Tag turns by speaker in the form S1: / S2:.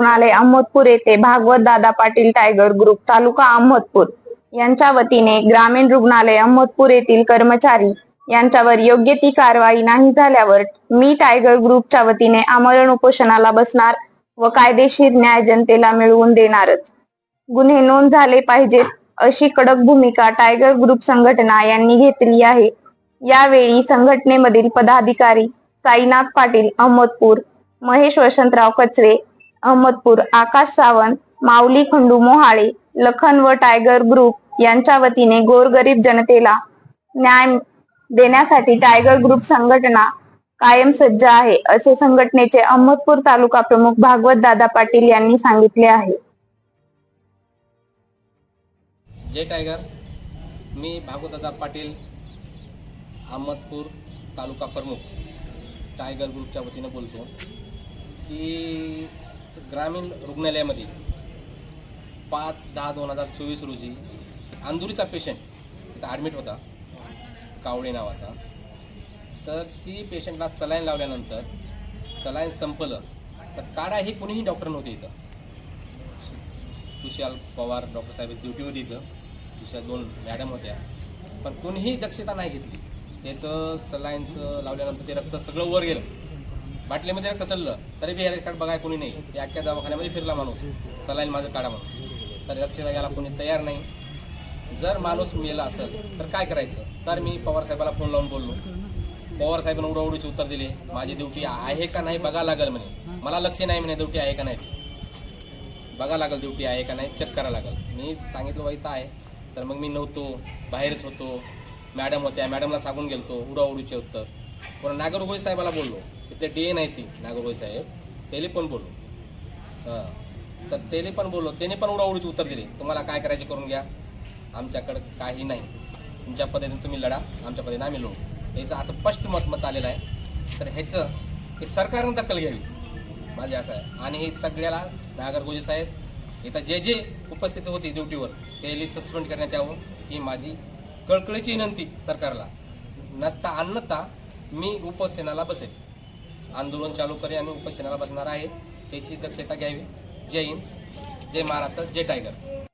S1: रुग्णालय अहमदपूर येथे Bhagwat Dada Patil tiger group taluka Ahmadpur यांच्या वतीने ग्रामीण रुग्णालय अहमदपूर येथील कर्मचारी यांच्यावर योग्य ती कारवाई नाही झाल्यावर मी टायगर ग्रुपच्या वतीने आमरण उपोषणाला बसणार व कायदेशीर न्याय जनतेला मिळवून देणारच. गुन्हे नोंद झाले पाहिजेत अशी कडक भूमिका टायगर ग्रुप संघटना यांनी घेतली आहे. यावेळी संघटनेमधील पदाधिकारी साईनाथ पाटील अहमदपूर महेश वसंतराव कचरे अहमदपूर आकाश सावंत माऊली खंडू मोहाळे लखन व टायगर ग्रुप यांच्या वतीने गोरगरीब जनतेला न्याय देण्यासाठी टायगर ग्रुप संघटना कायम सज्ज आहे असे संघटनेचे अहमदपूर तालुका प्रमुख भागवत दादा पाटील यांनी सांगितले आहे.
S2: जय टायगर. मी भागवतदादा पाटील अहमदपूर तालुका प्रमुख टायगर ग्रुपच्या वतीने बोलतो की ग्रामीण रुग्णालयामध्ये पाच दहा दोन हजार चोवीस रोजी अंदुरीचा पेशंट इथं ॲडमिट होता कावळे नावाचा. तर ती पेशंटला सलाईन लावल्यानंतर सलाईन संपलं तर काढा हे कोणीही डॉक्टर नव्हते इथं. तुषार पवार डॉक्टर साहेब ड्युटी होती इथं. तुषार दोन मॅडम होत्या. पण कोणीही दक्षता नाही घेतली. त्याचं सलाईनचं लावल्यानंतर ते रक्त सगळं वर गेलं. बाटलीमध्ये रक्त चाललं तरी बी कार्ड बघाय कोणी नाही. या अख्ख्या दवाखान्यामध्ये फिरला माणूस. चलाईल माझं काढा म्हणून. तर दक्षता घ्यायला कोणी तयार नाही. जर माणूस मेला असेल तर काय करायचं? तर मी पवार साहेबाला फोन लावून बोललो. पवार साहेबांना उडवडीचे उत्तर दिले. माझी ड्युटी आहे का नाही बघा लागेल म्हणे. मला लक्ष नाही म्हणे ड्युटी आहे का नाही. बघा लागेल ड्युटी आहे का नाही चेक करायला लागेल. मी सांगितलं वाईट आहे. तर मग मी नव्हतो बाहेरच होतो. मॅडम होत्या मॅडमला सांगून गेलतो उडाउडीचे उत्तर. पण नागरगोई साहेबाला बोललो. तिथे डी एन आहे ती नागरगोई साहेब. त्याला पण बोललो. हां. तर त्याला पण बोललो. त्याने पण उडाउडीचे उत्तर दिले. तुम्हाला काय करायचे करून घ्या. आमच्याकडं काही नाही. तुमच्या पद्धतीने तुम्ही लढा. आमच्या पद्धतीने आम्ही लढू. याचं असं स्पष्ट मत मत आलेलं आहे. तर ह्याचं हे सरकारनं दखल घ्यावी. माझे असं आहे. आणि हे सगळ्याला नागरगोजी साहेब इथं जे जे उपस्थित होती ड्युटीवर त्याला सस्पेंड करण्यात यावं. ही माझी कळकळीची विनंती सरकारला. नसता आणता मी उपसेनाला बसेल. आंदोलन चालू करेन आणि उपसेनाला बसणार आहे. त्याची दक्षता घ्यावी. जय हिंद. जय महाराष्ट्र. जय टायगर.